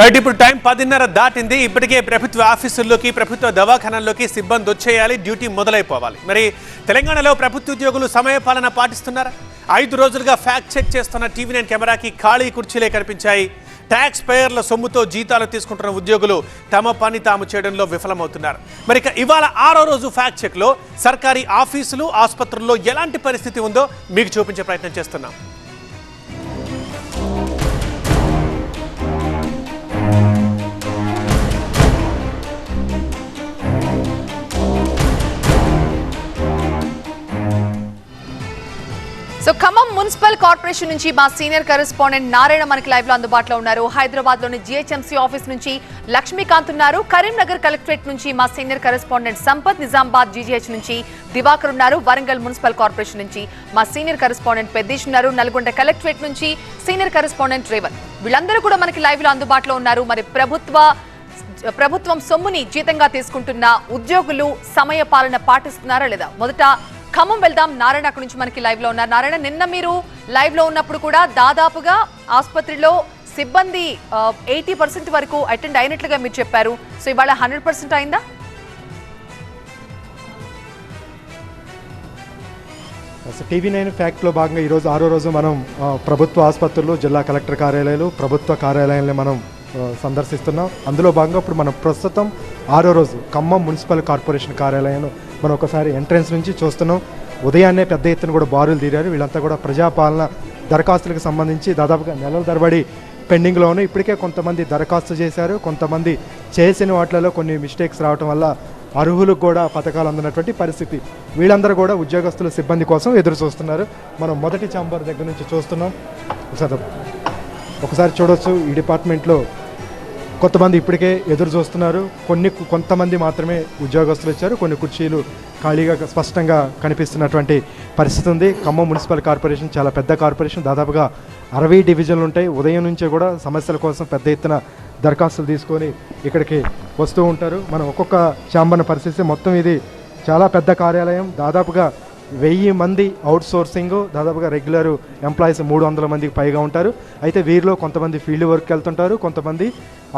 Right ఇప్పుడు time పదిన్నర దాటింది. ఇప్పటికే ప్రభుత్వ ఆఫీసుల్లోకి ప్రభుత్వ దవాఖానాల్లోకి సిబ్బంది వచ్చేయాలి డ్యూటీ మొదలైపోవాలి. మరి తెలంగాణలో ప్రభుత్వ ఉద్యోగులు సమయపాలన పాటిస్తున్నారా? ఐదు రోజులుగా ఫ్యాక్ట్ చెక్ చేస్తున్న టీవీ నైన్ కెమెరాకి ఖాళీ కుర్చీలే కనిపించాయి. ట్యాక్స్ పేయర్ల సొమ్ముతో జీతాలు తీసుకుంటున్న ఉద్యోగులు తమ పని తాము చేయడంలో విఫలమవుతున్నారు. మరి ఇక ఇవాళ ఆరో రోజు ఫ్యాక్ట్ చెక్లో సర్కారీ ఆఫీసులు ఆసుపత్రుల్లో ఎలాంటి పరిస్థితి ఉందో మీకు చూపించే ప్రయత్నం చేస్తున్నాం. కార్పొరేషన్ నుంచి మా సీనియర్ కరెస్పాండెంట్ నారాయణ మనకి లైవ్లో అందుబాటులో ఉన్నారు. హైదరాబాద్లోని జిహెచ్ఎంసీ ఆఫీస్ నుంచి లక్ష్మీకాంత్ ఉన్నారు. కరీంనగర్ కలెక్టరేట్ నుంచి మా senior correspondent Sampath Nizamabad GGH నుంచి దివాకర్ ఉన్నారు. వరంగల్ మున్సిపల్ కార్పొరేషన్ నుంచి మా సీనియర్ కరెస్పాండెంట్ పెద్దీష్ ఉన్నారు. నల్గొండ కలెక్టరేట్ నుంచి సీనియర్ కరెస్పాండెంట్ రేవన్ వీళ్ళందరూ కూడా మనకి లైవ్లో అందుబాటులో ఉన్నారు. మరి ప్రభుత్వ ప్రభుత్వం సొమ్ముని జీతంగా తీసుకుంటున్న ఉద్యోగులు సమయ పాలన పాటిస్తున్నారా లేదా? మొదట ఖమ్మం వెళ్దాం. నారాయణ అక్కడి నుంచి మనకి లైవ్లో ఉన్నారు. నారాయణ నిన్న మీరు లైవ్లో ఉన్నప్పుడు కూడా దాదాపుగా ఆసుపత్రిలో సిబ్బంది ఎయిటీ పర్సెంట్ వరకు అటెండ్ అయినట్లుగా మీరు చెప్పారు. సో ఇవాళ హండ్రెడ్ పర్సెంట్ అయిందా? టీవీ నైన్ ఫ్యాక్ట్లో భాగంగా ఈరోజు ఆరో రోజు మనం ప్రభుత్వ ఆసుపత్రులు జిల్లా కలెక్టర్ కార్యాలయాలు ప్రభుత్వ కార్యాలయాలను మనం సందర్శిస్తున్నాం. అందులో భాగంగా ఇప్పుడు మనం ప్రస్తుతం ఆరో రోజు ఖమ్మం మున్సిపల్ కార్పొరేషన్ కార్యాలయంలో మనం ఒకసారి ఎంట్రన్స్ నుంచి చూస్తున్నాం. ఉదయాన్నే పెద్ద ఎత్తున కూడా బారులు తీరారు. వీళ్ళంతా కూడా ప్రజాపాలన దరఖాస్తులకు సంబంధించి దాదాపుగా నెలల తరబడి పెండింగ్లో ఉన్నాయి. ఇప్పటికే కొంతమంది దరఖాస్తు చేశారు. కొంతమంది చేసిన వాటిలలో కొన్ని మిస్టేక్స్ రావటం వల్ల అర్హులకు కూడా పథకాలు అందినటువంటి పరిస్థితి. వీళ్ళందరూ కూడా ఉద్యోగస్తుల సిబ్బంది కోసం ఎదురు చూస్తున్నారు. మనం మొదటి చాంబర్ దగ్గర నుంచి చూస్తున్నాం. ఒకసారి ఒకసారి చూడొచ్చు ఈ డిపార్ట్మెంట్లో కొంతమంది ఇప్పటికే ఎదురు చూస్తున్నారు. కొన్ని కొంతమంది మాత్రమే ఉద్యోగస్తులు వచ్చారు. కొన్ని కుర్చీలు ఖాళీగా స్పష్టంగా కనిపిస్తున్నటువంటి పరిస్థితి ఉంది. ఖమ్మం మున్సిపల్ కార్పొరేషన్ చాలా పెద్ద కార్పొరేషన్. దాదాపుగా అరవై డివిజన్లు ఉంటాయి. ఉదయం నుంచే కూడా సమస్యల కోసం పెద్ద ఎత్తున దరఖాస్తులు తీసుకొని ఇక్కడికి వస్తూ ఉంటారు. మనం ఒక్కొక్క ఛాంబర్ను పరిశీలిస్తే మొత్తం ఇది చాలా పెద్ద కార్యాలయం. దాదాపుగా వెయ్యి మంది అవుట్ సోర్సింగ్ దాదాపుగా రెగ్యులర్ ఎంప్లాయీస్ మూడు వందల మందికి పైగా ఉంటారు. అయితే వీరిలో కొంతమంది ఫీల్డ్ వర్క్ వెళ్తుంటారు కొంతమంది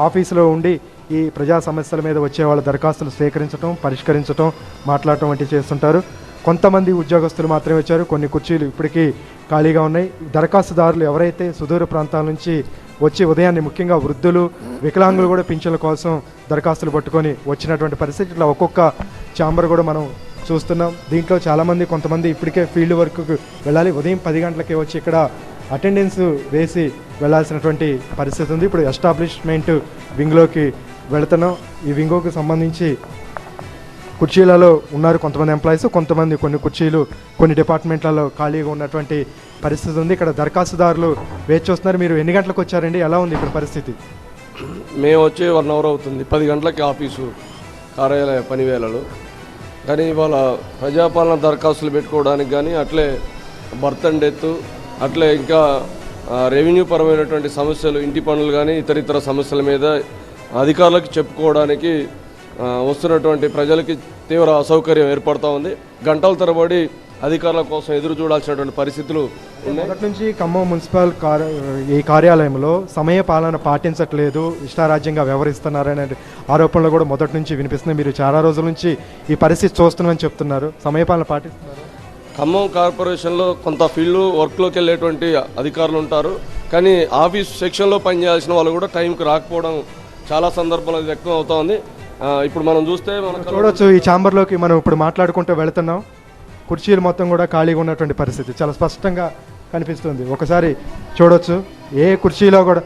ఆఫీసులో ఉండి ఈ ప్రజా సమస్యల మీద వచ్చే వాళ్ళ దరఖాస్తులు స్వీకరించడం పరిష్కరించడం మాట్లాడటం వంటివి చేస్తుంటారు. కొంతమంది ఉద్యోగస్తులు మాత్రమే వచ్చారు కొన్ని కుర్చీలు ఇప్పటికీ ఖాళీగా ఉన్నాయి. దరఖాస్తుదారులు ఎవరైతే సుదూర ప్రాంతాల నుంచి వచ్చి ఉదయాన్నే ముఖ్యంగా వృద్ధులు వికలాంగులు కూడా పింఛన్ల కోసం దరఖాస్తులు పట్టుకొని వచ్చినటువంటి పరిస్థితి ఇట్లా ఒక్కొక్క ఛాంబర్ కూడా మనం చూస్తున్నాం. దీంట్లో చాలామంది కొంతమంది ఇప్పటికే ఫీల్డ్ వర్క్కి వెళ్ళాలి. ఉదయం పది గంటలకే వచ్చి ఇక్కడ అటెండెన్స్ వేసి వెళ్ళాల్సినటువంటి పరిస్థితి ఉంది. ఇప్పుడు ఎస్టాబ్లిష్మెంట్ వింగ్లోకి వెళుతున్నాం. ఈ వింగోకి సంబంధించి కుర్చీలలో ఉన్నారు కొంతమంది ఎంప్లాయీస్ కొంతమంది కొన్ని కుర్చీలు కొన్ని డిపార్ట్మెంట్లలో ఖాళీగా ఉన్నటువంటి పరిస్థితి ఉంది. ఇక్కడ దరఖాస్తుదారులు వేచి చూస్తున్నారు మీరు ఎన్ని గంటలకు వచ్చారండి? ఎలా ఉంది ఇక్కడ పరిస్థితి? మేము వచ్చి వన్ అవర్ అవుతుంది. పది గంటలకి ఆఫీసు కార్యాలయ పనివేళలు కానీ ఇవాళ ప్రజాపాలన దరఖాస్తులు పెట్టుకోవడానికి కానీ అట్లే బర్త్ అండ్ డెత్ అట్లే ఇంకా రెవెన్యూ పరమైనటువంటి సమస్యలు ఇంటి పనులు కానీ ఇతర ఇతర సమస్యల మీద అధికారులకు చెప్పుకోవడానికి వస్తున్నటువంటి ప్రజలకి తీవ్ర అసౌకర్యం ఏర్పడుతూ ఉంది. గంటల తరబడి అధికారుల కోసం ఎదురు చూడాల్సినటువంటి పరిస్థితులు మొదటి నుంచి ఖమ్మం మున్సిపల్ ఈ కార్యాలయంలో సమయ పాలన పాటించట్లేదు ఇష్టారాజ్యంగా వ్యవహరిస్తున్నారనే ఆరోపణలు కూడా మొదటి నుంచి వినిపిస్తున్నాయి. మీరు చాలా రోజుల నుంచి ఈ పరిస్థితి చూస్తున్నామని చెప్తున్నారు. సమయ పాలన పాటిస్తున్నారు. ఖమ్మం కార్పొరేషన్లో కొంత ఫీల్డ్ వర్క్లోకి వెళ్ళేటువంటి అధికారులు ఉంటారు. కానీ ఆఫీస్ సెక్షన్లో పనిచేయాల్సిన వాళ్ళు కూడా టైంకి రాకపోవడం చాలా సందర్భాలు అది వ్యక్తం అవుతోంది. ఇప్పుడు మనం చూస్తే మనకు చూడొచ్చు ఈ ఛాంబర్లోకి మనం ఇప్పుడు మాట్లాడుకుంటూ వెళుతున్నాం. కుర్చీలు మొత్తం కూడా ఖాళీగా ఉన్నటువంటి పరిస్థితి. చాలా స్పష్టంగా కనిపిస్తుంది. ఒకసారి చూడొచ్చు. ఏ కుర్చీలో కూడా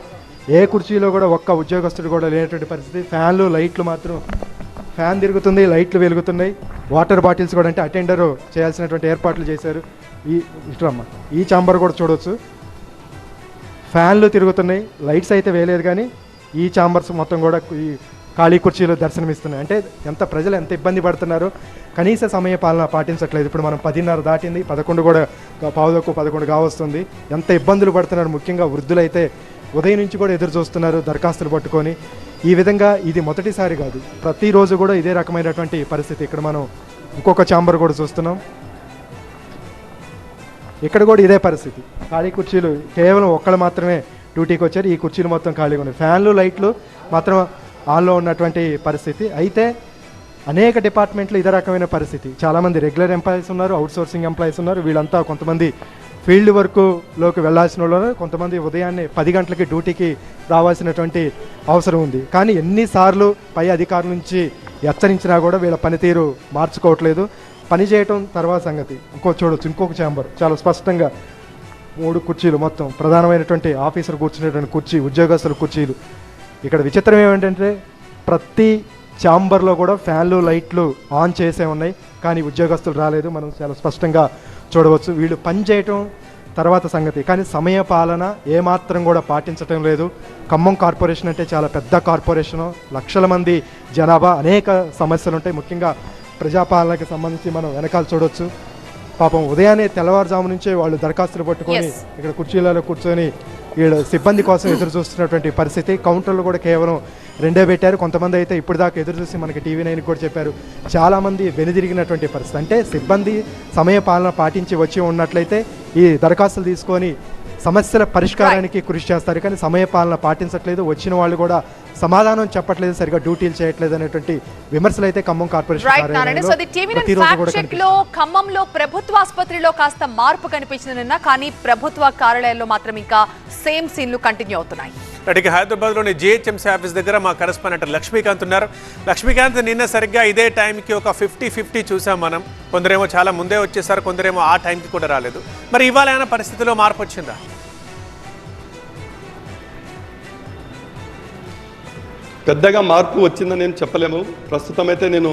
ఏ కుర్చీలో కూడా ఒక్క ఉద్యోగస్తుడు కూడా లేనటువంటి పరిస్థితి. ఫ్యాన్లు లైట్లు మాత్రం ఫ్యాన్ తిరుగుతుంది లైట్లు వెలుగుతున్నాయి. వాటర్ బాటిల్స్ కూడా అంటే అటెండర్ చేయాల్సినటువంటి ఏర్పాట్లు చేశారు. ఈ ఇష్టమ్మ ఈ ఛాంబర్ కూడా చూడొచ్చు. ఫ్యాన్లు తిరుగుతున్నాయి లైట్స్ అయితే వేయలేదు కానీ ఈ ఛాంబర్స్ మొత్తం కూడా ఈ ఖాళీ కుర్చీలు దర్శనమిస్తున్నాయి. అంటే ఎంత ప్రజలు ఎంత ఇబ్బంది పడుతున్నారు కనీస సమయ పాలన పాటించట్లేదు. ఇప్పుడు మనం పదిన్నర దాటింది పదకొండు కూడా పావులకు పదకొండు కావస్తుంది. ఎంత ఇబ్బందులు పడుతున్నారు ముఖ్యంగా వృద్ధులైతే ఉదయం నుంచి కూడా ఎదురు చూస్తున్నారు దరఖాస్తులు పట్టుకొని. ఈ విధంగా ఇది మొదటిసారి కాదు ప్రతిరోజు కూడా ఇదే రకమైనటువంటి పరిస్థితి. ఇక్కడ మనం ఇంకొక ఛాంబర్ కూడా చూస్తున్నాం. ఇక్కడ కూడా ఇదే పరిస్థితి. ఖాళీ కుర్చీలు కేవలం ఒక్కళ్ళు మాత్రమే డ్యూటీకి వచ్చారు ఈ కుర్చీలు మొత్తం ఖాళీగా ఉన్నాయి. ఫ్యాన్లు లైట్లు మాత్రం ఆన్లో ఉన్నటువంటి పరిస్థితి. అయితే అనేక డిపార్ట్మెంట్లు ఇదే రకమైన పరిస్థితి. చాలామంది రెగ్యులర్ ఎంప్లాయీస్ ఉన్నారు అవుట్ సోర్సింగ్ ఎంప్లాయీస్ ఉన్నారు. వీళ్ళంతా కొంతమంది ఫీల్డ్ వర్క్లోకి వెళ్ళాల్సిన వాళ్ళు కొంతమంది ఉదయాన్నే పది గంటలకి డ్యూటీకి రావాల్సినటువంటి అవసరం ఉంది. కానీ ఎన్నిసార్లు పై అధికారుల నుంచి హెచ్చరించినా కూడా వీళ్ళ పనితీరు మార్చుకోవట్లేదు. పని చేయటం తర్వాత సంగతి. ఇంకో చూడొచ్చు. ఇంకొక ఛాంబర్. చాలా స్పష్టంగా మూడు కుర్చీలు మొత్తం ప్రధానమైనటువంటి ఆఫీసర్ కూర్చునేటువంటి కుర్చీ ఉద్యోగస్తుల కుర్చీలు. ఇక్కడ విచిత్రం ఏమిటంటే ప్రతి ఛాంబర్లో కూడా ఫ్యాన్లు లైట్లు ఆన్ చేసే ఉన్నాయి. కానీ ఉద్యోగస్తులు రాలేదు. మనం చాలా స్పష్టంగా చూడవచ్చు. వీళ్ళు పని చేయటం తర్వాత సంగతి. కానీ సమయ పాలన ఏమాత్రం కూడా పాటించటం లేదు. ఖమ్మం కార్పొరేషన్ అంటే చాలా పెద్ద కార్పొరేషను. లక్షల మంది జనాభా అనేక సమస్యలు ఉంటాయి ముఖ్యంగా ప్రజాపాలనకి సంబంధించి మనం వెనకాల చూడొచ్చు. పాపం ఉదయాన్నే తెల్లవారుజాము నుంచే వాళ్ళు దరఖాస్తులు పట్టుకొని. ఇక్కడ కుర్చీలలో కూర్చొని వీళ్ళు సిబ్బంది కోసం ఎదురు చూస్తున్నటువంటి పరిస్థితి. కౌంటర్లు కూడా కేవలం రెండే పెట్టారు. కొంతమంది అయితే ఇప్పుడు దాకా ఎదురు చూసి మనకి టీవీ నైన్ కూడా చెప్పారు. చాలామంది వెనుదిరిగినటువంటి పరిస్థితి. అంటే సిబ్బంది సమయ పాలన పాటించి వచ్చి ఉన్నట్లయితే ఈ దరఖాస్తులు తీసుకొని సమస్యల పరిష్కారానికి కృషి చేస్తారు. కానీ సమయ పాలన పాటించట్లేదు. వచ్చిన వాళ్ళు కూడా సమాధానం చెప్పట్లేదు సరిగా డ్యూటీలు చేయట్లేదు అనేటువంటి విమర్శలు అయితే ఖమ్మం కార్పొరేషన్లో ఖమ్మంలో ప్రభుత్వ ఆసుపత్రిలో కాస్త మార్పు కనిపించింది నిన్న. కానీ ప్రభుత్వ కార్యాలయాల్లో మాత్రం ఇంకా సేమ్ సీన్లు కంటిన్యూ అవుతున్నాయి. ఇక హైదరాబాద్లోని జిహెచ్ఎంసీ ఆఫీస్ దగ్గర మా కరెస్పాండెంట్ లక్ష్మీకాంత్ ఉన్నారు. లక్ష్మీకాంత్ నిన్న సరిగ్గా ఇదే టైంకి ఒక ఫిఫ్టీ ఫిఫ్టీ చూసాం మనం. కొందరేమో చాలా ముందే వచ్చేసారు కొందరేమో ఆ టైంకి కూడా రాలేదు. మరి ఇవాళ ఏమైనా పరిస్థితిలో మార్పు వచ్చిందా? పెద్దగా మార్పు వచ్చిందని నేను చెప్పలేము. ప్రస్తుతం అయితే నేను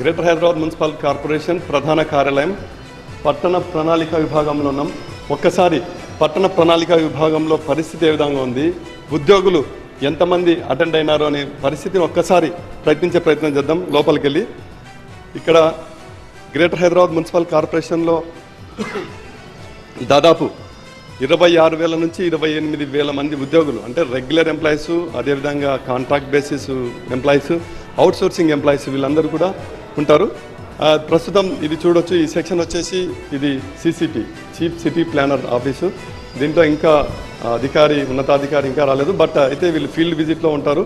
గ్రేటర్ హైదరాబాద్ మున్సిపల్ కార్పొరేషన్ ప్రధాన కార్యాలయం పట్టణ ప్రణాళిక విభాగంలో ఉన్నాం. ఒక్కసారి పట్టణ ప్రణాళిక విభాగంలో పరిస్థితి ఏ విధంగా ఉంది? ఉద్యోగులు ఎంతమంది అటెండ్ అయినారు అనే పరిస్థితిని ఒక్కసారి ప్రయత్నించే ప్రయత్నం చేద్దాం. లోపలికి వెళ్ళి ఇక్కడ గ్రేటర్ హైదరాబాద్ మున్సిపల్ కార్పొరేషన్లో దాదాపు ఇరవై ఆరు వేల నుంచి ఇరవై ఎనిమిది వేల మంది ఉద్యోగులు అంటే రెగ్యులర్ ఎంప్లాయీస్ అదేవిధంగా contract basis employees outsourcing employees వీళ్ళందరూ కూడా ఉంటారు. ప్రస్తుతం ఇది చూడొచ్చు ఈ సెక్షన్ వచ్చేసి ఇది CCP chief city planner office. దీంట్లో ఇంకా అధికారి ఉన్నతాధికారి ఇంకా రాలేదు. బట్ అయితే వీళ్ళు ఫీల్డ్ విజిట్లో ఉంటారు.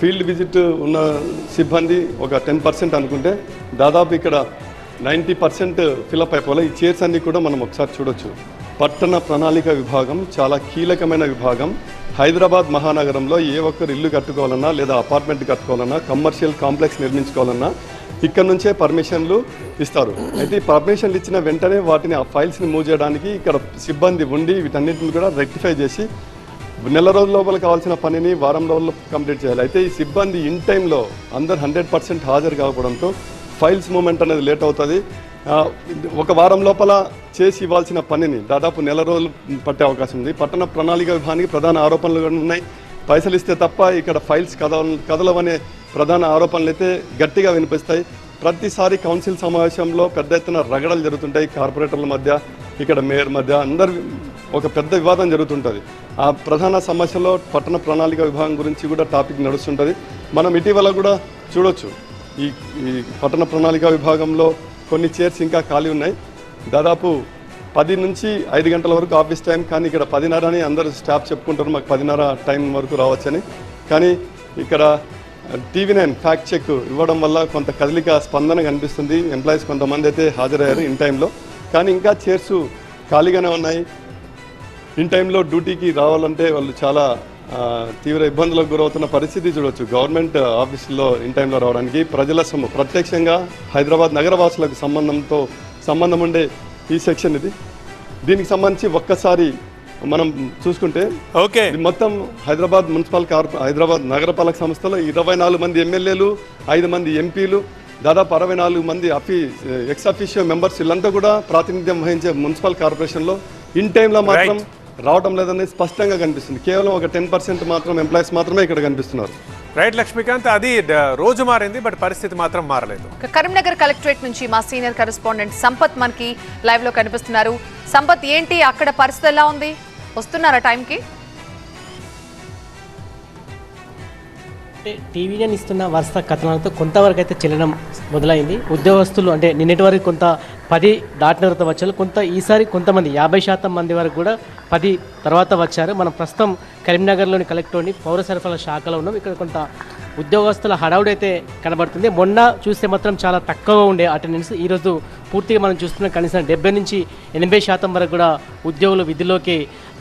ఫీల్డ్ విజిట్ ఉన్న సిబ్బంది ఒక టెన్ పర్సెంట్ అనుకుంటే దాదాపు ఇక్కడ నైంటీ పర్సెంట్ ఫిలప్ అయిపోలే. ఈ చైర్స్ అన్నీ కూడా మనం ఒకసారి చూడొచ్చు. పట్టణ ప్రణాళిక విభాగం చాలా కీలకమైన విభాగం. హైదరాబాద్ మహానగరంలో ఏ ఒక్కరు ఇల్లు కట్టుకోవాలన్నా లేదా అపార్ట్మెంట్ కట్టుకోవాలన్నా కమర్షియల్ కాంప్లెక్స్ నిర్మించుకోవాలన్నా ఇక్కడ నుంచే పర్మిషన్లు ఇస్తారు. అయితే ఈ పర్మిషన్లు ఇచ్చిన వెంటనే వాటిని ఆ ఫైల్స్ని మూవ్ చేయడానికి ఇక్కడ సిబ్బంది ఉండి వీటన్నిటిని కూడా రెక్టిఫై చేసి నెల రోజుల లోపల కావాల్సిన పనిని వారం రోజుల్లో కంప్లీట్ చేయాలి. అయితే ఈ సిబ్బంది ఇన్ టైంలో అందరు హండ్రెడ్ పర్సెంట్ హాజరు కాకపోవడంతో ఫైల్స్ మూమెంట్ అనేది లేట్ అవుతుంది. ఒక వారం లోపల చేసి ఇవ్వాల్సిన పనిని దాదాపు నెల రోజులు పట్టే అవకాశం ఉంది. పట్టణ ప్రణాళిక విభాగానికి ప్రధాన ఆరోపణలు కూడా ఉన్నాయి. పైసలు ఇస్తే తప్ప ఇక్కడ ఫైల్స్ కదల కదలవనే ప్రధాన ఆరోపణలు అయితే గట్టిగా వినిపిస్తాయి. ప్రతిసారి కౌన్సిల్ సమావేశంలో పెద్ద ఎత్తున రగడలు జరుగుతుంటాయి కార్పొరేటర్ల మధ్య ఇక్కడ మేయర్ మధ్య. అందరు ఒక పెద్ద వివాదం జరుగుతుంటుంది. ఆ ప్రధాన సమస్యలో పట్టణ ప్రణాళిక విభాగం గురించి కూడా టాపిక్ నడుస్తుంటుంది. మనం ఇటీవల కూడా చూడొచ్చు. ఈ ఈ పట్టణ ప్రణాళిక విభాగంలో కొన్ని చైర్స్ ఇంకా ఖాళీ ఉన్నాయి. దాదాపు పది నుంచి ఐదు గంటల వరకు ఆఫీస్ టైం కానీ ఇక్కడ పదిన్నర అని అందరూ స్టాఫ్ చెప్పుకుంటారు. మాకు పదిన్నర టైం వరకు రావచ్చని. కానీ ఇక్కడ టీవీ నైన్ ఫ్యాక్ట్ చెక్ ఇవ్వడం వల్ల కొంత కదలిక స్పందన కనిపిస్తుంది. ఎంప్లాయీస్ కొంతమంది అయితే హాజరయ్యారు ఇన్ టైంలో కానీ ఇంకా చైర్స్ ఖాళీగానే ఉన్నాయి. ఇన్ టైంలో డ్యూటీకి రావాలంటే వాళ్ళు చాలా తీవ్ర ఇబ్బందులకు గురవుతున్న పరిస్థితి చూడొచ్చు. గవర్నమెంట్ ఆఫీసుల్లో ఇన్ టైంలో రావడానికి ప్రజల సొమ్ము ప్రత్యక్షంగా హైదరాబాద్ నగరవాసులకు సంబంధంతో సంబంధం ఉండే ఈ సెక్షన్ ఇది. దీనికి సంబంధించి ఒక్కసారి మనం చూసుకుంటే ఓకే. ఇది మొత్తం హైదరాబాద్ మున్సిపల్ కార్పొ హైదరాబాద్ నగరపాలక సంస్థలో ఇరవై నాలుగు మంది ఎమ్మెల్యేలు ఐదు మంది ఎంపీలు దాదాపు అరవై నాలుగు మంది అఫీ ఎక్స్ అఫీషియో మెంబర్స్ వీళ్ళంతా కూడా ప్రాతినిధ్యం వహించే మున్సిపల్ కార్పొరేషన్లో ఇన్ టైంలో మాత్రం రావడం లేదని స్పష్టంగా కనిపిస్తుంది. కేవలం ఒక టెన్ పర్సెంట్ మాత్రం ఎంప్లాయీస్ మాత్రమే ఇక్కడ కనిపిస్తున్నారు. రైట్ లక్ష్మీకాంత్. అది రోజు మారింది బట్ పరిస్థితి మాత్రం మారలేదు. కరీంనగర్ కలెక్టరేట్ నుంచి మా సీనియర్ కరెస్పాండెంట్ సంపత్ మనకి లైవ్లో కనిపిస్తున్నారు. సంపత్ ఏంటి అక్కడ పరిస్థితి ఎలా ఉంది? వస్తున్నారా టైంకి? అంటే టీవీ ఇస్తున్న వరుస కథనాలతో కొంతవరకు అయితే చెల్లడం మొదలైంది. ఉద్యోగస్తులు అంటే నిన్నటి వరకు కొంత పది దాటిన తర్వాత వచ్చారు. కొంత ఈసారి కొంతమంది యాభై శాతం మంది వరకు కూడా పది తర్వాత వచ్చారు. మనం ప్రస్తుతం కరీంనగర్లోని కలెక్టర్ని పౌర సరఫరాల శాఖలో ఉన్నాం. ఇక్కడ కొంత ఉద్యోగస్తుల హడావుడైతే కనబడుతుంది. మొన్న చూస్తే మాత్రం చాలా తక్కువగా ఉండే అటెండెన్స్. ఈరోజు పూర్తిగా మనం చూస్తున్నాం కనీసం డెబ్బై నుంచి ఎనభై శాతం వరకు కూడా ఉద్యోగులు విధుల్లోకి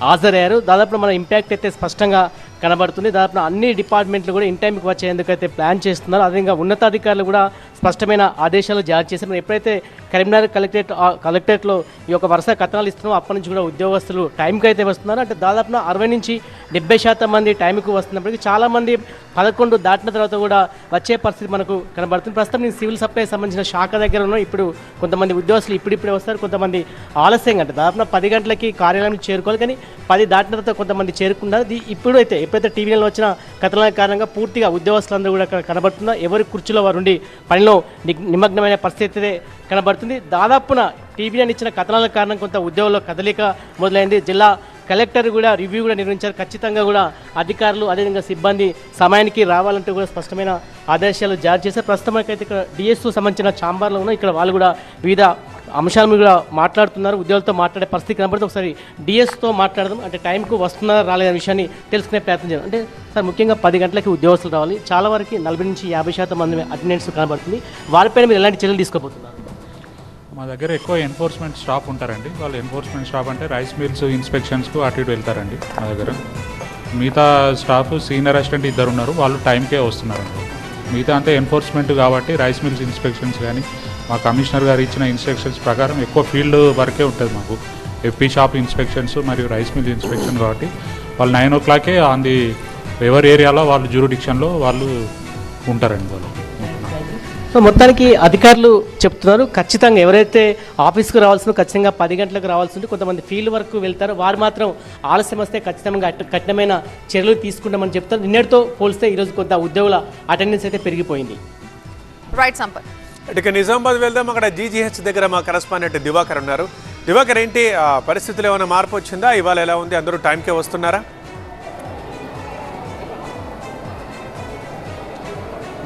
హాజరయ్యారు. దాదాపు మన ఇంపాక్ట్ అయితే స్పష్టంగా కనబడుతుంది. దాదాపు అన్ని డిపార్ట్మెంట్లు కూడా ఇన్ టైంకి వచ్చేందుకు అయితే ప్లాన్ చేస్తున్నారు. అదేవిధంగా ఉన్నతాధికారులు కూడా స్పష్టమైన ఆదేశాలు జారీ చేశారు. ఎప్పుడైతే కరీంనగర్ కలెక్టరేట్ కలెక్టరేట్లో ఈ యొక్క వరుస కథనాలు ఇస్తున్నామో అప్పటి నుంచి కూడా ఉద్యోగస్తులు టైంకి అయితే వస్తున్నారు. అంటే దాదాపు అరవై నుంచి డెబ్బై శాతం మంది టైంకి వస్తున్నప్పటికీ చాలామంది పదకొండు దాటిన తర్వాత కూడా వచ్చే పరిస్థితి మనకు కనబడుతుంది. ప్రస్తుతం నేను సివిల్ సప్లై సంబంధించిన శాఖ దగ్గర ఉన్నాం ఇప్పుడు కొంతమంది ఉద్యోగస్తులు ఇప్పుడిప్పుడే వస్తారు. కొంతమంది ఆలస్యంగా అంటే దాదాపు పది గంటలకి కార్యాలయం చేరుకోవాలి. కానీ పది దాటిన తర్వాత కొంతమంది చేరుకున్నారు ఇప్పుడు అయితే ఎప్పుడైతే టీవీలో వచ్చిన కథనాల కారణంగా పూర్తిగా ఉద్యోగస్తులందరూ కూడా అక్కడ కనబడుతున్నారు. ఎవరి కుర్చీలో వారు ఉండి పనిలో ని- నిమగ్నమైన పరిస్థితి అయితే కనబడుతుంది. దాదాపున టీవీఎన్ ఇచ్చిన కథనాల కారణం కొంత ఉద్యోగుల్లో కదలిక మొదలైంది. జిల్లా కలెక్టర్ కూడా రివ్యూ కూడా నిర్వహించారు. ఖచ్చితంగా కూడా అధికారులు అదేవిధంగా సిబ్బంది సమయానికి రావాలంటూ కూడా స్పష్టమైన ఆదేశాలు జారీ చేశారు. ప్రస్తుతం అయితే ఇక్కడ డిఎస్కు సంబంధించిన ఛాంబర్లో ఉన్న ఇక్కడ వాళ్ళు కూడా వివిధ అంశాల మీద కూడా మాట్లాడుతున్నారు. ఉద్యోగులతో మాట్లాడే పరిస్థితి కనబడుతుంది. ఒకసారి డిఎస్తో మాట్లాడదాం. అంటే టైంకు వస్తున్నారా రాలేదనే విషయాన్ని తెలుసుకునే ప్రయత్నం చేయాలి అంటే సార్ ముఖ్యంగా పది గంటలకి ఉద్యోగస్తులు రావాలి. చాలా వరకు నలభై నుంచి యాభై శాతం మంది అటెండెన్స్ కనబడుతుంది. వారిపైన మీరు ఎలాంటి చర్యలు తీసుకోబోతున్నారు? మా దగ్గర ఎక్కువ ఎన్ఫోర్స్మెంట్ స్టాఫ్ ఉంటారండి. వాళ్ళు ఎన్ఫోర్స్మెంట్ స్టాఫ్ అంటే రైస్ మిల్స్ ఇన్స్పెక్షన్స్కు అటు ఇటు వెళ్తారండి మా దగ్గర. మిగతా స్టాఫ్ సీనియర్ అసిస్టెంట్ ఇద్దరు ఉన్నారు. వాళ్ళు టైంకే వస్తున్నారండి మిగతా అంతా ఎన్ఫోర్స్మెంట్ కాబట్టి రైస్ మిల్స్ ఇన్స్పెక్షన్స్ కానీ మా కమిషనర్ గారు ఇచ్చిన ఇన్స్ట్రక్షన్స్ ప్రకారం ఎక్కువ ఫీల్డ్ వరకే ఉంటుంది మాకు. ఎఫ్పీ షాప్ ఇన్స్పెక్షన్స్ మరియు రైస్ మిల్ ఇన్స్పెక్షన్ కాబట్టి వాళ్ళు నైన్ ఓ క్లాకే ఆన్ ది ఎవరి ఏరియాలో వాళ్ళు జ్యూరిడిక్షన్లో వాళ్ళు ఉంటారండి వాళ్ళు. సో మొత్తానికి అధికారులు చెప్తున్నారు. ఖచ్చితంగా ఎవరైతే ఆఫీస్కి రావాల్సిన ఖచ్చితంగా పది గంటలకు రావాల్సి ఉంటుంది కొంతమంది ఫీల్డ్ వరకు వెళ్తారు. వారు మాత్రం ఆలస్యం వస్తే ఖచ్చితంగా కఠినమైన చర్యలు తీసుకుంటామని చెప్తారు. నిన్నటితో పోలిస్తే ఈరోజు కొంత ఉద్యోగుల అటెండెన్స్ అయితే పెరిగిపోయింది. రైట్ సంపత్. ఇక నిజామాబాద్ వెళ్దాం. అక్కడ జీజీహెచ్ దగ్గర మా కరస్పాండెంట్ దివాకర్ ఉన్నారు. దివాకర్ ఏంటి పరిస్థితులు ఏమైనా మార్పు వచ్చిందా? ఇవాళ ఎలా ఉంది? అందరూ టైంకే వస్తున్నారా?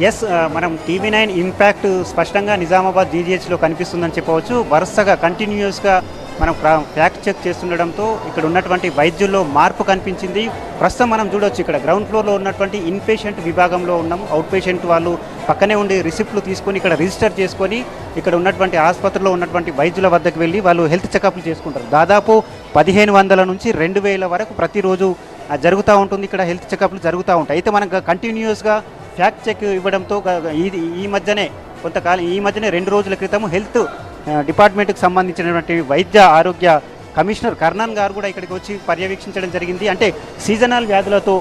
ఎస్ uh, మనం టీవీ నైన్ ఇంపాక్ట్ స్పష్టంగా నిజామాబాద్ జీజీహెచ్లో కనిపిస్తుందని చెప్పవచ్చు. వరుసగా కంటిన్యూస్గా మనం ఫ్యాక్ట్ చెక్ చేస్తుండడంతో ఇక్కడ ఉన్నటువంటి వైద్యుల్లో మార్పు కనిపించింది. ప్రస్తుతం మనం చూడవచ్చు ఇక్కడ. గ్రౌండ్ ఫ్లోర్లో ఉన్నటువంటి ఇన్ పేషెంట్ విభాగంలో ఉన్నాం అవుట్ పేషెంట్ వాళ్ళు పక్కనే ఉండి రిసిప్ట్లు తీసుకొని ఇక్కడ రిజిస్టర్ చేసుకొని ఇక్కడ ఉన్నటువంటి ఆసుపత్రిలో ఉన్నటువంటి వైద్యుల వద్దకు వెళ్ళి వాళ్ళు హెల్త్ చెకప్లు చేసుకుంటారు. దాదాపు పదిహేను వందల నుంచి రెండు వేల వరకు ప్రతిరోజు జరుగుతూ ఉంటుంది. ఇక్కడ హెల్త్ చెకప్లు జరుగుతూ ఉంటాయి. అయితే మనకు కంటిన్యూస్గా ఫ్యాక్ట్ చెక్ ఇవ్వడంతో ఇది ఈ మధ్యనే కొంతకాలం ఈ మధ్యనే రెండు రోజుల క్రితం హెల్త్ డిపార్ట్మెంట్కి సంబంధించినటువంటి వైద్య ఆరోగ్య కమిషనర్ కర్ణన్ గారు కూడా ఇక్కడికి వచ్చి పర్యవేక్షించడం జరిగింది. అంటే సీజనల్ వ్యాధులతో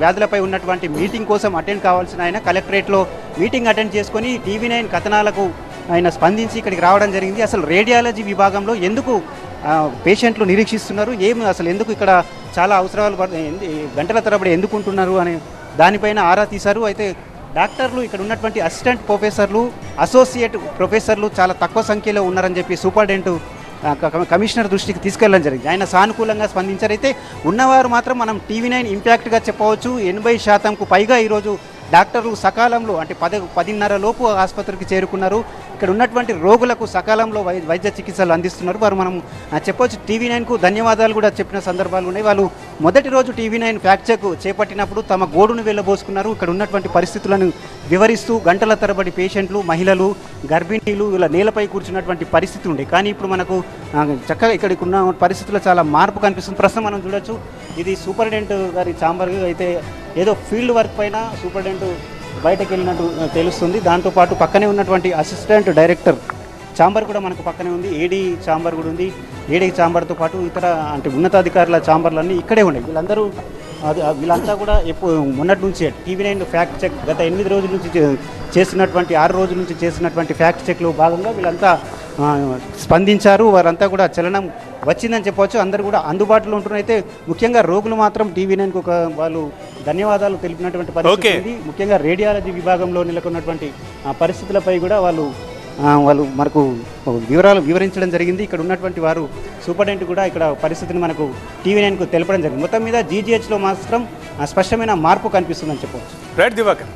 వ్యాధులపై ఉన్నటువంటి మీటింగ్ కోసం అటెండ్ కావాల్సిన ఆయన కలెక్టరేట్లో మీటింగ్ అటెండ్ చేసుకొని టీవీ నైన్ కథనాలకు ఆయన స్పందించి ఇక్కడికి రావడం జరిగింది. అసలు రేడియాలజీ విభాగంలో ఎందుకు పేషెంట్లు నిరీక్షిస్తున్నారు? ఏం అసలు ఎందుకు ఇక్కడ చాలా అవసరాలు గంటల తరబడి ఎందుకుంటున్నారు అని అనే దానిపైన ఆరా తీశారు. అయితే డాక్టర్లు ఇక్కడ ఉన్నటువంటి అసిస్టెంట్ ప్రొఫెసర్లు అసోసియేట్ ప్రొఫెసర్లు చాలా తక్కువ సంఖ్యలో ఉన్నారని చెప్పి సూపరింటెండెంట్ కమిషనర్ దృష్టికి తీసుకెళ్ళడం జరిగింది. ఆయన సానుకూలంగా స్పందించారు. అయితే ఉన్నవారు మాత్రం మనం టీవీ నైన్ ఇంపాక్ట్గా చెప్పవచ్చు. ఎనభై శాతంకు పైగా ఈరోజు డాక్టర్లు సకాలంలో అంటే పది పదిన్నర లోపు ఆసుపత్రికి చేరుకున్నారు. ఇక్కడ ఉన్నటువంటి రోగులకు సకాలంలో వై వైద్య చికిత్సలు అందిస్తున్నారు. వారు మనం చెప్పవచ్చు టీవీ నైన్కు ధన్యవాదాలు కూడా చెప్పిన సందర్భాలు ఉన్నాయి. వాళ్ళు మొదటి రోజు టీవీ నైన్ ఫ్యాక్ట్ చెక్ చేపట్టినప్పుడు తమ గోడును వెళ్ళబోసుకున్నారు. ఇక్కడ ఉన్నటువంటి పరిస్థితులను వివరిస్తూ గంటల తరబడి పేషెంట్లు మహిళలు గర్భిణీలు ఇలా నేలపై కూర్చున్నటువంటి పరిస్థితి ఉండే. కానీ ఇప్పుడు మనకు చక్కగా ఇక్కడికి ఉన్న పరిస్థితుల్లో చాలా మార్పు కనిపిస్తుంది. ప్రస్తుతం మనం చూడొచ్చు ఇది సూపరింటెండెంట్ గారి ఛాంబర్ అయితే ఏదో ఫీల్డ్ వర్క్ పైన సూపరింటెండెంట్ బయటకు వెళ్ళినట్టు తెలుస్తుంది. దాంతోపాటు పక్కనే ఉన్నటువంటి అసిస్టెంట్ డైరెక్టర్ ఛాంబర్ కూడా మనకు పక్కనే ఉంది. ఏడీ ఛాంబర్ కూడా ఉంది. ఏడీ ఛాంబర్తో పాటు ఇతర అంటే ఉన్నతాధికారుల ఛాంబర్లన్నీ ఇక్కడే ఉన్నాయి. వీళ్ళందరూ అది వీళ్ళంతా కూడా ఎప్పుడు మొన్నటి నుంచి టీవీ నైన్ ఫ్యాక్ట్ చెక్ గత ఎనిమిది రోజుల నుంచి చేస్తున్నటువంటి ఆరు రోజుల నుంచి చేస్తున్నటువంటి ఫ్యాక్ట్ చెక్లో భాగంగా వీళ్ళంతా స్పందించారు. వారంతా కూడా చలనం వచ్చిందని చెప్పవచ్చు. అందరూ కూడా అందుబాటులో ఉంటున్నారు. అయితే ముఖ్యంగా రోగులు మాత్రం టీవీ నైన్కి ఒక వాళ్ళు ధన్యవాదాలు తెలిపినటువంటి పరిస్థితి ముఖ్యంగా రేడియాలజీ విభాగంలో నెలకొన్నటువంటి పరిస్థితులపై కూడా వాళ్ళు వాళ్ళు మనకు వివరాలు వివరించడం జరిగింది. ఇక్కడ ఉన్నటువంటి వారు సూపరింటెండెంట్ కూడా ఇక్కడ పరిస్థితిని మనకు టీవీ నైన్కు తెలపడం జరిగింది. మొత్తం మీద జీజీహెచ్లో మాత్రం స్పష్టమైన మార్పు కనిపిస్తుందని చెప్పవచ్చు. రైట్ దివాకర్.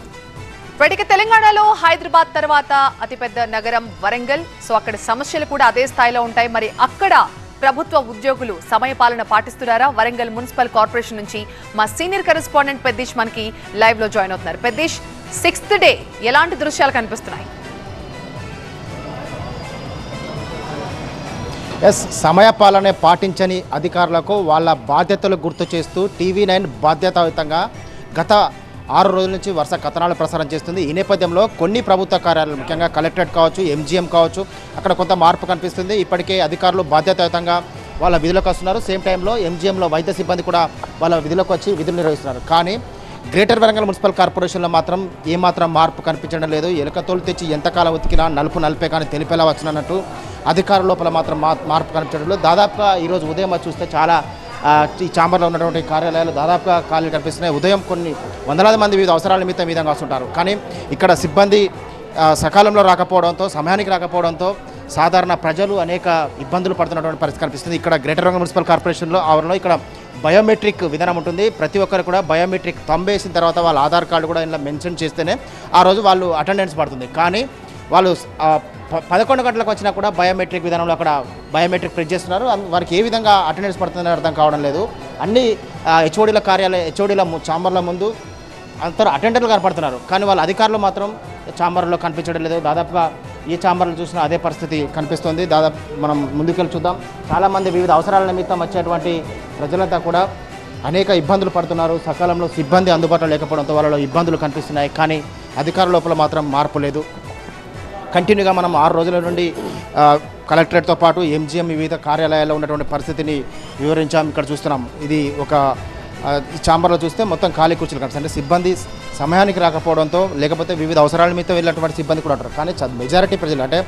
ఇక తెలంగాణలో హైదరాబాద్ తర్వాత అతిపెద్ద నగరం వరంగల్. సో అక్కడ సమస్యలు కూడా అదే స్థాయిలో ఉంటాయి. మరి అక్కడ ప్రభుత్వ ఉద్యోగులు సమయపాలన పాటిస్తున్నారా? వరంగల్ మున్సిపల్ కార్పొరేషన్ నుంచి మా సీనియర్ కరెస్పాండెంట్ పెద్దీష్ మనకి లైవ్లో జాయిన్ అవుతున్నారు. పెద్దీష్ సిక్స్త్ డే ఎలాంటి దృశ్యాలు కనిపిస్తున్నాయి? ఎస్ సమయపాలనే పాటించని అధికారులకు వాళ్ళ బాధ్యతలు గుర్తు చేస్తూ టీవీ నైన్ బాధ్యతాయుతంగా గత ఆరు రోజుల నుంచి వరుస కథనాలు ప్రసారం చేస్తుంది. ఈ నేపథ్యంలో కొన్ని ప్రభుత్వ కార్యాలయాలు ముఖ్యంగా కలెక్టరేట్ కావచ్చు ఎంజీఎం కావచ్చు అక్కడ కొంత మార్పు కనిపిస్తుంది. ఇప్పటికే అధికారులు బాధ్యతాయుతంగా వాళ్ళ విధులకు వస్తున్నారు. సేమ్ టైంలో ఎంజీఎంలో వైద్య సిబ్బంది కూడా వాళ్ళ విధులకు వచ్చి విధులు నిర్వహిస్తున్నారు. కానీ గ్రేటర్ వరంగల్ మున్సిపల్ కార్పొరేషన్లో మాత్రం ఏమాత్రం మార్పు కనిపించడం లేదు. ఎలుకతోలు తెచ్చి ఎంతకాలం ఉతికినా నలుపు నలిపే కానీ తెలిపేలా వచ్చినట్టు అధికారుల లోపల మాత్రం మా- మార్పు కనిపించడం లేదు. దాదాపుగా ఈరోజు ఉదయం చూస్తే చాలా ఈ చాంబర్లో ఉన్నటువంటి కార్యాలయాలు దాదాపుగా ఖాళీ కనిపిస్తున్నాయి. ఉదయం కొన్ని వందలాది మంది వివిధ అవసరాల నిమిత్తం విధంగా వస్తుంటారు. కానీ ఇక్కడ సిబ్బంది సకాలంలో రాకపోవడంతో సమయానికి రాకపోవడంతో సాధారణ ప్రజలు అనేక ఇబ్బందులు పడుతున్నటువంటి పరిస్థితి కనిపిస్తుంది. ఇక్కడ గ్రేటర్ రంగ మున్సిపల్ కార్పొరేషన్లో ఆవరణలో ఇక్కడ బయోమెట్రిక్ విధానం ఉంటుంది. ప్రతి ఒక్కరు కూడా బయోమెట్రిక్ తంబేసిన తర్వాత వాళ్ళ ఆధార్ కార్డు కూడా ఇలా మెన్షన్ చేస్తేనే ఆ రోజు వాళ్ళు అటెండెన్స్ పడుతుంది. కానీ వాళ్ళు ప- పదకొండు గంటలకు వచ్చినా కూడా బయోమెట్రిక్ విధానంలో అక్కడ బయోమెట్రిక్ ప్రింట్ చేస్తున్నారు. వారికి ఏ విధంగా అటెండెన్స్ పడుతుందని అర్థం కావడం లేదు. అన్ని హెచ్ఓడీల కార్యాలయ హెచ్ఓడీల చాంబర్ల ముందు అందరూ అటెండర్లు కనపడుతున్నారు. కానీ వాళ్ళ అధికారులు మాత్రం చాంబర్లో కనిపించడం లేదు. దాదాపుగా ఈ చాంబర్లు చూసినా అదే పరిస్థితి కనిపిస్తుంది. దాదాపు మనం ముందుకెళ్ళి చూద్దాం. చాలామంది వివిధ అవసరాల నిమిత్తం వచ్చేటువంటి ప్రజలంతా కూడా అనేక ఇబ్బందులు పడుతున్నారు. సకాలంలో సిబ్బంది అందుబాటులో లేకపోవడంతో వాళ్ళలో ఇబ్బందులు కనిపిస్తున్నాయి. కానీ అధికార లోపల మాత్రం మార్పు లేదు. కంటిన్యూగా మనం ఆరు రోజుల నుండి కలెక్టరేట్తో పాటు ఎంజిఎం వివిధ కార్యాలయాల్లో ఉన్నటువంటి పరిస్థితిని వివరించాం. ఇక్కడ చూస్తున్నాం. ఇది ఒక ఛాంబర్లో చాంబర్లో చూస్తే మొత్తం ఖాళీ కుర్చీలు కనిపిస్తాయి. అంటే సిబ్బంది సమయానికి రాకపోవడంతో లేకపోతే వివిధ అవసరాల మీద వెళ్ళినటువంటి సిబ్బంది కూడా ఉంటారు. కానీ మెజారిటీ ప్రజలు అంటే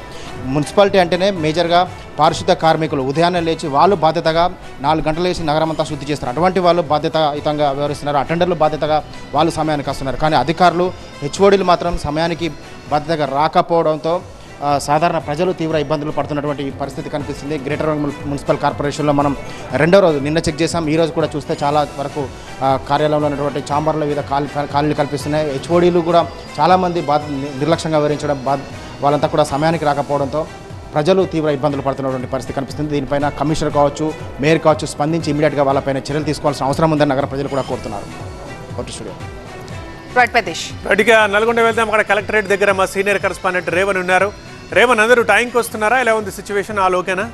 మున్సిపాలిటీ అంటేనే మేజర్గా పారిశుద్ధ కార్మికులు ఉదయాన్నే లేచి వాళ్ళు బాధ్యతగా నాలుగు గంటలు వేసి నగరం అంతా శుద్ధి చేస్తారు. అటువంటి వాళ్ళు బాధ్యతాయుతంగా వ్యవహరిస్తున్నారు. అటెండర్లు బాధ్యతగా వాళ్ళు సమయానికి వస్తున్నారు. కానీ అధికారులు హెచ్ఓడీలు మాత్రం సమయానికి బాధ్యతగా రాకపోవడంతో సాధారణ ప్రజలు తీవ్ర ఇబ్బందులు పడుతున్నటువంటి పరిస్థితి కనిపిస్తుంది. గ్రేటర్ మున్సిపల్ కార్పొరేషన్లో మనం రెండో రోజు నిన్న చెక్ చేసాం ఈ రోజు కూడా చూస్తే చాలా వరకు కార్యాలయంలో ఉన్నటువంటి చాంబర్లో వివిధ కాలనీలు కల్పిస్తున్నాయి. హెచ్ఓడీలు కూడా చాలామంది బా నిర్లక్ష్యంగా వివరించడం బా వాళ్ళంతా కూడా సమయానికి రాకపోవడంతో ప్రజలు తీవ్ర ఇబ్బందులు పడుతున్నటువంటి పరిస్థితి కనిపిస్తుంది. దీనిపైన కమిషనర్ కావచ్చు మేయర్ కావచ్చు స్పందించి ఇమీడియట్గా వాళ్ళపైన చర్యలు తీసుకోవాల్సిన అవసరం ఉందని నగర ప్రజలు కూడా కోరుతున్నారు. Court studio. రైట్ నల్గొండ వెళ్దాం. అక్కడ కలెక్టరేట్ దగ్గర మా సీనియర్ కరెస్పాండెంట్ రేవన్ ఉన్నారు. రేవన్ అందరూ టైంకి వస్తున్నారా? ఎలా ఉంది సిచ్యువేషన్ ఆ లోకేనా?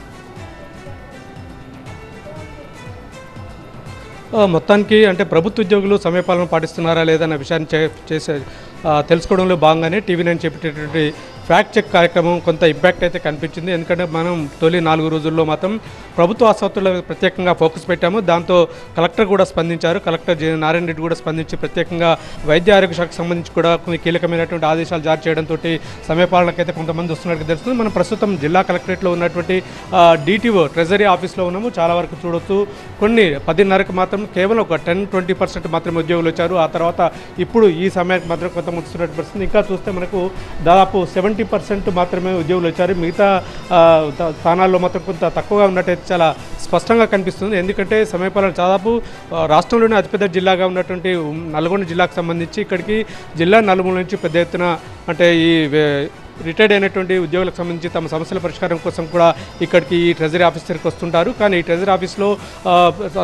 ఆ, మొత్తానికి అంటే ప్రభుత్వ ఉద్యోగులు సమయపాలన పాటిస్తున్నారా లేదా అన్న విషయాన్ని చే- చేసే తెలుసుకోవడంలో భాగంగానే టీవీ నైన్ చెప్పేటటువంటి ఫ్యాక్ట్ చెక్ కార్యక్రమం కొంత ఇంపాక్ట్ అయితే కనిపించింది. ఎందుకంటే మనం తొలి నాలుగు రోజుల్లో మాత్రం ప్రభుత్వ ఆసుపత్రుల ప్రత్యేకంగా ఫోకస్ పెట్టాము. దాంతో కలెక్టర్ కూడా స్పందించారు. కలెక్టర్ జె నారాయణ రెడ్డి కూడా స్పందించి ప్రత్యేకంగా వైద్య ఆరోగ్య శాఖకు సంబంధించి కూడా కొన్ని కీలకమైనటువంటి ఆదేశాలు జారీ చేయడంతో సమయపాలనకైతే కొంతమంది వస్తున్నట్టు తెలుస్తుంది. మనం ప్రస్తుతం జిల్లా కలెక్టరేట్లో ఉన్నటువంటి డిటిఓ ట్రెజరీ ఆఫీస్లో ఉన్నాము. చాలా వరకు చూడొచ్చు. కొన్ని పదిన్నరకు మాత్రం కేవలం ఒక టెన్ ట్వంటీ పర్సెంట్ మాత్రమే ఉద్యోగులు వచ్చారు. ఆ తర్వాత ఇప్పుడు ఈ సమయానికి మాత్రం కొంతమంది వస్తున్నట్టు పరిస్థితి. ఇంకా చూస్తే మనకు దాదాపు సెవెంటీ పర్సెంట్ మాత్రమే ఉద్యోగులు వచ్చారు. మిగతా స్థానాల్లో మాత్రం కొంత తక్కువగా ఉన్నట్టయితే చాలా స్పష్టంగా కనిపిస్తుంది. ఎందుకంటే సమయపాలన దాదాపు రాష్ట్రంలోనే అతిపెద్ద జిల్లాగా ఉన్నటువంటి నల్గొండ జిల్లాకు సంబంధించి ఇక్కడికి జిల్లా నలుమూల నుంచి పెద్ద ఎత్తున అంటే ఈ రిటైర్డ్ అయినటువంటి ఉద్యోగులకు సంబంధించి తమ సమస్యల పరిష్కారం కోసం కూడా ఇక్కడికి ఈ ట్రెజరీ ఆఫీస్ దగ్గరికి వస్తుంటారు. కానీ ఈ ట్రెజరీ ఆఫీస్లో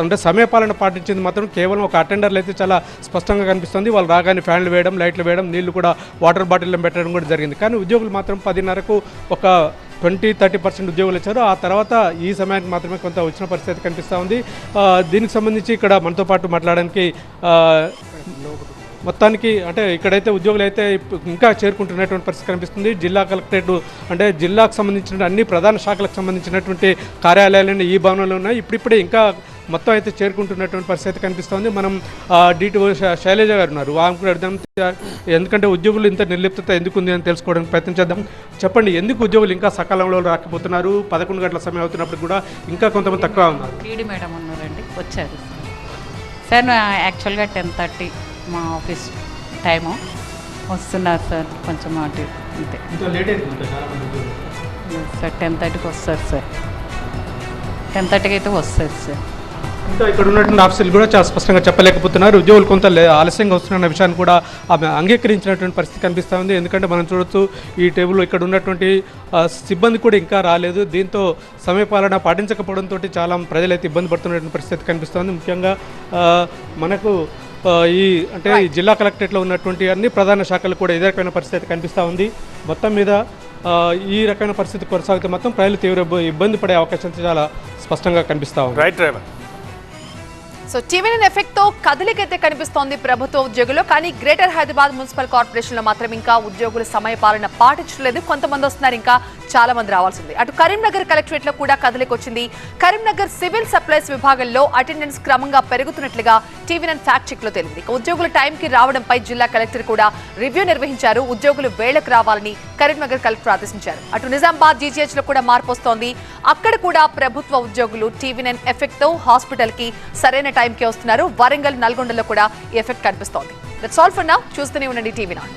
అంటే సమయపాలన పాటించింది మాత్రం కేవలం ఒక అటెండర్లు అయితే చాలా స్పష్టంగా కనిపిస్తుంది. వాళ్ళు రాగానే ఫ్యాన్లు వేయడం లైట్లు వేయడం నీళ్ళు కూడా వాటర్ బాటిల్లో పెట్టడం కూడా జరిగింది. కానీ ఉద్యోగులు మాత్రం పదిన్నరకు ఒక ట్వంటీ థర్టీ పర్సెంట్ ఉద్యోగులు వచ్చారు. ఆ తర్వాత ఈ సమయానికి మాత్రమే కొంత వచ్చిన పరిస్థితి కనిపిస్తూ ఉంది. దీనికి సంబంధించి ఇక్కడ మనతో పాటు మాట్లాడడానికి మొత్తానికి అంటే ఇక్కడైతే ఉద్యోగులు అయితే ఇంకా చేరుకుంటున్నటువంటి పరిస్థితి కనిపిస్తుంది. జిల్లా కలెక్టరేట్ అంటే జిల్లాకు సంబంధించిన అన్ని ప్రధాన శాఖలకు సంబంధించినటువంటి కార్యాలయాలన్నీ ఈ భవనంలో ఉన్నాయి. ఇప్పుడిప్పుడే ఇంకా మొత్తం అయితే చేరుకుంటున్నటువంటి పరిస్థితి కనిపిస్తోంది. మనం డిటిఓ శైలజ గారు ఉన్నారు. ఆమె కూడా అర్థం ఎందుకంటే ఉద్యోగులు ఇంత నిర్లిప్తత ఎందుకు ఉంది అని తెలుసుకోవడానికి ప్రయత్నించేద్దాం చెప్పండి ఎందుకు ఉద్యోగులు ఇంకా సకాలంలో రాకపోతున్నారు? పదకొండు గంటల సమయం అవుతున్నప్పుడు కూడా ఇంకా కొంతమంది తక్కువ ఉన్నారు. మేడం ఉన్నారండి వచ్చారు. సార్ నా యాక్చువల్గా టెన్ థర్టీ మా ఆఫీస్ టైము. వస్తున్నారు సార్ కొంచెం అటు అంతే. సార్ టెన్ థర్టీకి వస్తారు సార్. టెన్ థర్టీకి అయితే వస్తారు సార్. ఇంకా ఇక్కడ ఉన్నటువంటి ఆఫీసులు కూడా చాలా స్పష్టంగా చెప్పలేకపోతున్నారు. ఉద్యోగులు కొంత ఆలస్యంగా వస్తున్న విషయాన్ని కూడా ఆమె అంగీకరించినటువంటి పరిస్థితి కనిపిస్తూ ఉంది ఎందుకంటే మనం చూడొచ్చు ఈ టేబుల్ ఇక్కడ ఉన్నటువంటి సిబ్బంది కూడా ఇంకా రాలేదు. దీంతో సమయపాలన పాటించకపోవడంతో చాలా ప్రజలైతే ఇబ్బంది పడుతున్నటువంటి పరిస్థితి కనిపిస్తుంది. ముఖ్యంగా మనకు ఈ అంటే ఈ జిల్లా కలెక్టరేట్లో ఉన్నటువంటి అన్ని ప్రధాన శాఖలు కూడా ఇదే రకమైన పరిస్థితి కనిపిస్తూ ఉంది. మొత్తం మీద ఈ రకమైన పరిస్థితి కొనసాగితే మొత్తం ప్రజలు తీవ్ర ఇబ్బ- ఇబ్బంది పడే అవకాశం చాలా స్పష్టంగా కనిపిస్తూ ఉంది. Right driver so TV nine ఎఫెక్ట్తో కదలికైతే కనిపిస్తోంది ప్రభుత్వ ఉద్యోగులు కానీ గ్రేటర్ హైదరాబాద్ మున్సిపల్ కార్పొరేషన్లో మాత్రం ఇంకా ఉద్యోగులు సమయ పాలన పాటించలేదు కొంతమంది వస్తున్నారు ఇంకా చాలా మంది రావాల్సింది అటు కరీంనగర్ కలెక్టరేట్లో కూడా కదలిక వచ్చింది కరీంనగర్ సివిల్ సప్లైస్ విభాగంలో అటెండెన్స్ క్రమంగా పెరుగుతున్నట్లుగా టీవీ నన్ ఫ్యాక్ట్ చెక్లో తేలింది. ఇక ఉద్యోగులు టైంకి రావడంపై జిల్లా కలెక్టర్ కూడా రివ్యూ నిర్వహించారు. ఉద్యోగులు వేళకు రావాలని కరీంనగర్ కలెక్టర్ ఆదేశించారు. అటు నిజామాబాద్ జీజీహెచ్లో కూడా మార్పు వస్తోంది. అక్కడ కూడా ప్రభుత్వ ఉద్యోగులు టీవీ నైన్ ఎఫెక్ట్తో హాస్పిటల్కి సరైన టైంకే వస్తున్నారు. వరంగల్ నల్గొండలో కూడా ఈ ఎఫెక్ట్ కనిపిస్తోంది. దట్స్ ఆల్ ఫర్ నా చూస్తూనే ఉండండి టీవీ నాట్.